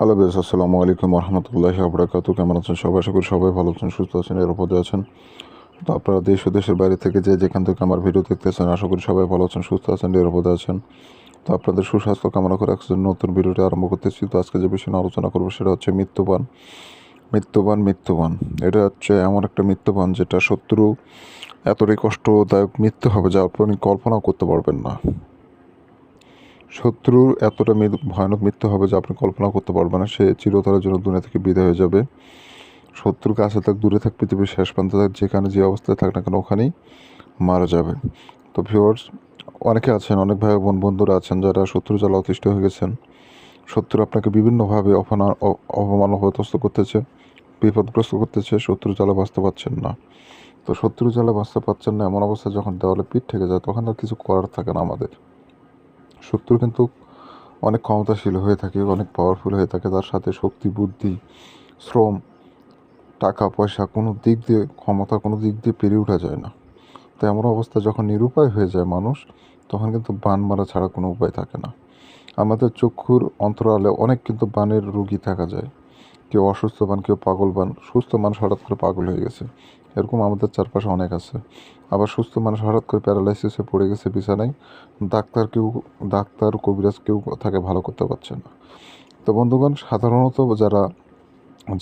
Hello base আসসালামু আলাইকুম রহমতুল্লাহ আবরাকাত কেমন আছেন সবাই? আশা করি সবাই ভালো আছেন, সুস্থ আছেন, নিরাপদে আছেন। তো আপনারা দেশ ও দেশের বাইরে থেকে যে যেখান থেকে আমার ভিডিও দেখতেছেন, আশা করি সবাই ভালো আছেন, সুস্থ আছেন, নিরাপদে আছেন। তো আপনাদের সুস্বাস্থ্য কামনা করে আজকে নতুন ভিডিওটি আরম্ভ করতেছি। তো আজকে যে বিষয় আলোচনা করব সেটা হচ্ছে মৃত্যুবান। মৃত্যুবান মৃত্যুবান। এটা হচ্ছে এমন একটা মৃত্যুবান যেটা শত্রু এতটাই কষ্টদায়ক মৃত্যু হবে যা আপনি কল্পনাও করতে পারবেন না। শত্রুর এতটা ভয়ানক মৃত্যু হবে যে আপনি কল্পনা করতে পারবেন না। সে চিরতরের জন্য দুনিয়া থেকে বিদায় হয়ে যাবে। শত্রুর কাছে থাক, দূরে থাক, পৃথিবীর শেষ প্রান্তে থাক, যেখানে যে অবস্থায় থাক না কেন, ওখানেই মারা যাবে। তো ভিউয়ার্স অনেকে আছেন, অনেক ভাই বোন, বন্ধুরা আছেন যারা শত্রু জ্বালা অতিষ্ঠ হয়ে গেছেন। শত্রু আপনাকে বিভিন্নভাবে অপনা, অ- অপমান অপদস্থ করতেছে, বিপদগ্রস্ত করতেছে শত্রু জ্বালা বাঁচতে পারছেন না। তো শত্রু জ্বালা বাঁচতে পারছেন না, এমন অবস্থা যখন দেওয়ালে পিঠ থেকে যায়, তখন আর কিছু করার থাকে না আমাদের। শত্রু কিন্তু অনেক ক্ষমতাশীল হয়ে থাকে, অনেক পাওয়ারফুল হয়ে থাকে। তার সাথে শক্তি, বুদ্ধি, শ্রম, টাকা, পয়সা কোনো দিক দিয়ে, ক্ষমতা কোনো দিক দিয়ে পেরিয়ে ওঠা যায় না। তো এমন অবস্থা যখন নিরুপায় হয়ে যায় মানুষ, তখন কিন্তু বান মারা ছাড়া কোনো উপায় থাকে না। আমাদের চক্ষুর অন্তরালে অনেক কিন্তু বানের রুগী থাকা যায়। কেউ অসুস্থ বান, কেউ পাগল বান, সুস্থ মানুষ হঠাৎ করে পাগল হয়ে গেছে। এরকম আমাদের চারপাশে অনেক আছে। আবার সুস্থ মানুষ হঠাৎ করে প্যারালাইসিসে পড়ে গেছে বিছানায়, ডাক্তার কেউ, ডাক্তার, কবিরাজ কেউ তাকে ভালো করতে পারছে না। তো বন্ধুগণ, সাধারণত যারা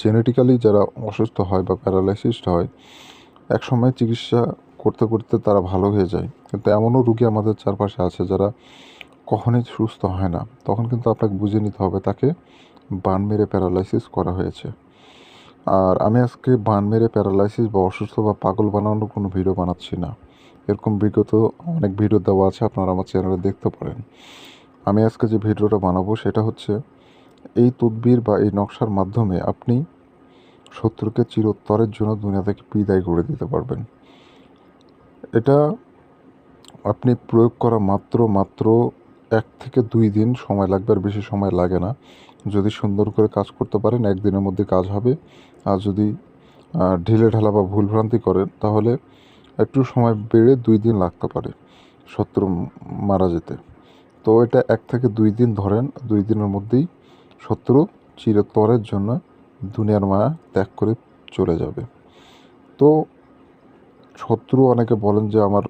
জেনেটিক্যালি যারা অসুস্থ হয় বা প্যারালাইসিসড হয়, একসময় চিকিৎসা করতে করতে তারা ভালো হয়ে যায়। কিন্তু এমনও রুগী আমাদের চারপাশে আছে যারা কখনোই সুস্থ হয় না। তখন কিন্তু আপনাকে বুঝে নিতে হবে, তাকে বান মেরে প্যারালাইসিস করা হয়েছে। আর আমি আজকে বান মেরে প্যারালাইসিস বা অসুস্থ বা পাগল বানানোর কোনো ভিডিও বানাচ্ছি না। এরকম বিগত অনেক ভিডিও দেওয়া আছে, আপনারা আমার চ্যানেলে দেখতে পারেন। আমি আজকে যে ভিডিওটা বানাবো সেটা হচ্ছে, এই তদবির বা এই নকশার মাধ্যমে আপনি শত্রুকে চিরতরের জন্য দুনিয়া থেকে বিদায় করে দিতে পারবেন। এটা আপনি প্রয়োগ করা মাত্র মাত্র এক থেকে দুই দিন সময় লাগবে আর বেশি সময় লাগে না। যদি সুন্দর করে কাজ করতে পারেন একদিনের মধ্যে কাজ হবে। আর যদি ঢিলে ঢালা বা ভুলভ্রান্তি করেন, তাহলে একটু সময় বেড়ে দুই দিন লাগতে পারে শত্রু মারা যেতে। তো এটা এক থেকে দুই দিন ধরেন, দুই দিনের মধ্যেই শত্রু চিরতরের জন্য দুনিয়ার মায়া ত্যাগ করে চলে যাবে। তো শত্রু অনেকে বলেন যে, আমার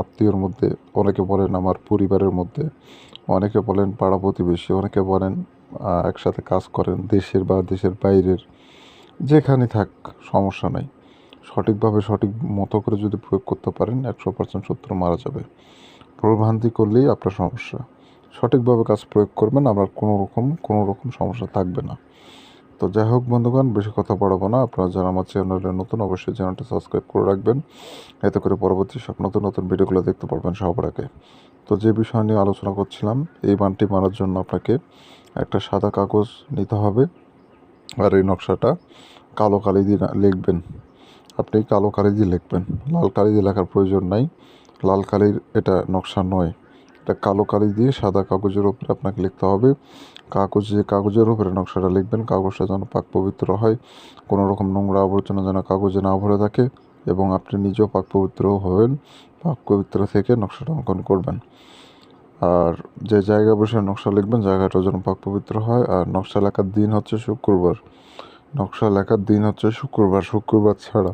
আত্মীয়র মধ্যে, অনেকে বলেন আমার পরিবারের মধ্যে, অনেকে বলেন পাড়া প্রতিবেশী, অনেকে বলেন একসাথে কাজ করেন দেশের বা দেশের বাইরের, যেখানে থাক, সমস্যা নাই। সঠিকভাবে সঠিক মতো করে যদি প্রয়োগ করতে পারেন, একশো পার্সেন্ট শত্রু মারা যাবে। প্রভ্রান্তি করলেই আপনার সমস্যা। সঠিকভাবে কাজ প্রয়োগ করবেন, আপনার কোনো রকম কোনো রকম সমস্যা থাকবে না। তো যাই হোক বন্ধুগণ, বেশি কথা বাড়াবো না। আপনারা যারা আমার চ্যানেলে নতুন, অবশ্যই চ্যানেলটা সাবস্ক্রাইব করে রাখবেন। এতে করে পরবর্তী সব নতুন নতুন ভিডিওগুলো দেখতে পারবেন সবার আগে। তো যে বিষয় নিয়ে আলোচনা করছিলাম, এই বানটি মারার জন্য আপনাকে একটা সাদা কাগজ নিতে হবে আর এই নকশাটা কালো কালি দিয়ে লিখবেন। আপনি কালো কালি দিয়ে লিখবেন। লাল কালি দিয়ে লেখার প্রয়োজন নাই। লাল কালির এটা নকশা নয়। এটা কালো কালি দিয়ে সাদা কাগজের উপরে আপনাকে লিখতে হবে। কাগজে, কাগজের উপরে নকশাটা লিখবেন, কাগজটা যেন পাক পবিত্র হয়। কোনো রকম নোংরা আবর্জনা যেন কাগজে না ভরে থাকে এবং আপনি নিজেও পাক পবিত্র হবেন, পাক পবিত্র থেকে নকশাটা অঙ্কন করবেন। আর যে জায়গা বসে নকশা লিখবেন, জায়গাটা যেন পাক পবিত্র হয়। আর নকশা লেখার দিন হচ্ছে শুক্রবার। নকশা লেখার দিন হচ্ছে শুক্রবার। শুক্রবার ছাড়া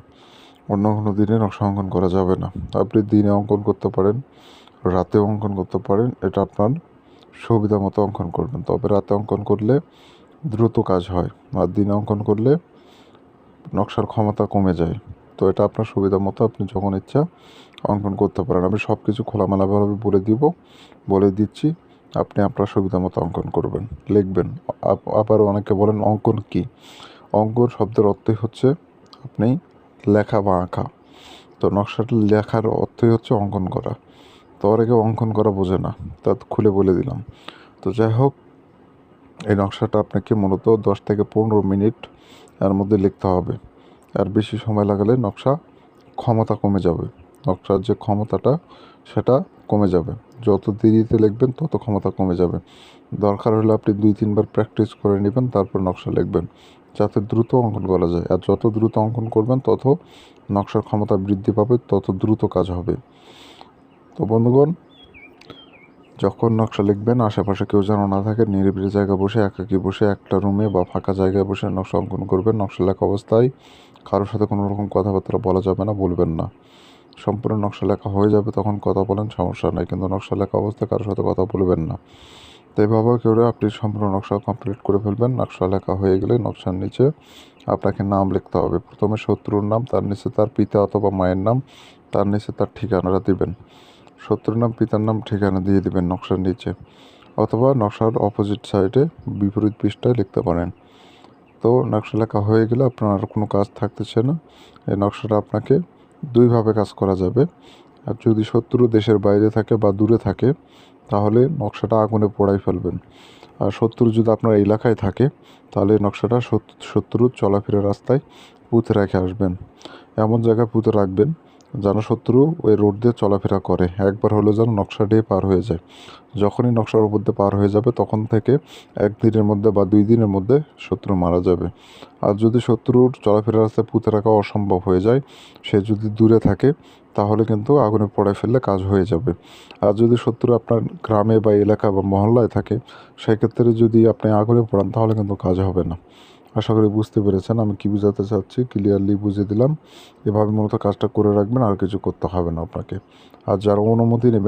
অন্য কোনো দিনে নকশা অঙ্কন করা যাবে না। আপনি দিনে অঙ্কন করতে পারেন, রাতেও অঙ্কন করতে পারেন। এটা আপনার সুবিধা মতো অঙ্কন করবেন। তবে রাতে অঙ্কন করলে দ্রুত কাজ হয় আর দিনে অঙ্কন করলে নকশার ক্ষমতা কমে যায়। তো এটা আপনার সুবিধা মতো আপনি যখন ইচ্ছা অঙ্কন করতে পারেন। আমি সব কিছু খোলামেলাভাবে বলে দিব, বলে দিচ্ছি। আপনি আপনার সুবিধা মতো অঙ্কন করবেন। লিখবেন। আবার অনেকে বলেন, অঙ্কন কি? অঙ্কন শব্দের অর্থই হচ্ছে আপনি লেখা বা আঁকা। তো নকশাটা লেখার অর্থই হচ্ছে অঙ্কন করা। তো কেউ অঙ্কন করা বোঝে না, তা খুলে বলে দিলাম। তো যাই হোক, এই নকশাটা আপনাকে মূলত দশ থেকে পনেরো মিনিট এর মধ্যে লিখতে হবে। আর বেশি সময় লাগালে নকশা ক্ষমতা কমে যাবে। নকশার যে ক্ষমতাটা, সেটা কমে যাবে। যত দেরিতে লিখবেন, তত ক্ষমতা কমে যাবে। দরকার হলে আপনি দুই, তিনবার প্র্যাকটিস করে নেবেন, তারপর নকশা লিখবেন। যাতে দ্রুত অঙ্কন করা যায়। আর যত দ্রুত অঙ্কন করবেন, তত নকশার ক্ষমতা বৃদ্ধি পাবে, তত দ্রুত কাজ হবে। তো বন্ধুগণ, যখন নকশা লিখবেন, আশেপাশে কেউ যেন না থাকে, নিরিবিলি জায়গায় বসে, একাকি বসে, একটা রুমে বা ফাঁকা জায়গায় বসে নকশা অঙ্কন করবেন। নকশা লেখা অবস্থায় কারোর সাথে কোনো রকম কথাবার্তা বলা যাবে না, বলবেন না। সম্পূর্ণ নকশা লেখা হয়ে যাবে, তখন কথা বলেন, সমস্যা নেই। কিন্তু নকশা লেখা অবস্থায় কারোর সাথে কথা বলবেন না। তো এইভাবে করে আপনি সম্পূর্ণ নকশা কমপ্লিট করে ফেলবেন। নকশা লেখা হয়ে গেলে নকশার নিচে আপনাকে নাম লিখতে হবে। প্রথমে শত্রুর নাম, তার নিচে তার পিতা অথবা মায়ের নাম, তার নিচে তার ঠিকানাটা দিবেন। শত্রুর নাম, পিতার নাম, ঠিকানা দিয়ে দেবেন নকশার নিচে। অথবা নকশার অপোজিট সাইডে বিপরীত পৃষ্ঠায় লিখতে পারেন। তো নকশা লেখা হয়ে গেলে আপনার আর কোনো কাজ থাকতেছে না। এই নকশাটা আপনাকে দুইভাবে কাজ করা যাবে। আর যদি শত্রু দেশের বাইরে থাকে বা দূরে থাকে, তাহলে নকশাটা আগুনে পোড়াই ফেলবেন। আর শত্রু যদি আপনার এলাকায় থাকে, তাহলে নকশাটা শত- শত্রুর চলাফেরা রাস্তায় পুঁতে রেখে আসবেন। এমন জায়গায় পুঁতে রাখবেন যেন শত্রু ওই রোড দিয়ে চলাফেরা করে। একবার হলেও যেন নকশা দিয়ে পার হয়ে যায়। যখনই নকশার উপর দিয়ে পার হয়ে যাবে, তখন থেকে একদিনের মধ্যে বা দুই দিনের মধ্যে শত্রু মারা যাবে। আর যদি শত্রুর চলাফেরা রাস্তায় পুঁতে রাখা অসম্ভব হয়ে যায়, সে যদি দূরে থাকে, তাহলে কিন্তু আগুনে পড়ে ফেললে কাজ হয়ে যাবে। আর যদি শত্রু আপনার গ্রামে বা এলাকা বা মহল্লায় থাকে, সেক্ষেত্রে যদি আপনি আগুনে পড়ান, তাহলে কিন্তু কাজ হবে না। আশা করি বুঝতে পেরেছেন, আমি কী বোঝাতে চাচ্ছি? ক্লিয়ারলি বুঝিয়ে দিলাম। এভাবে মূলত কাজটা করে রাখবেন, আর কিছু করতে হবে না আপনাকে। আর যারা অনুমতি নেবেন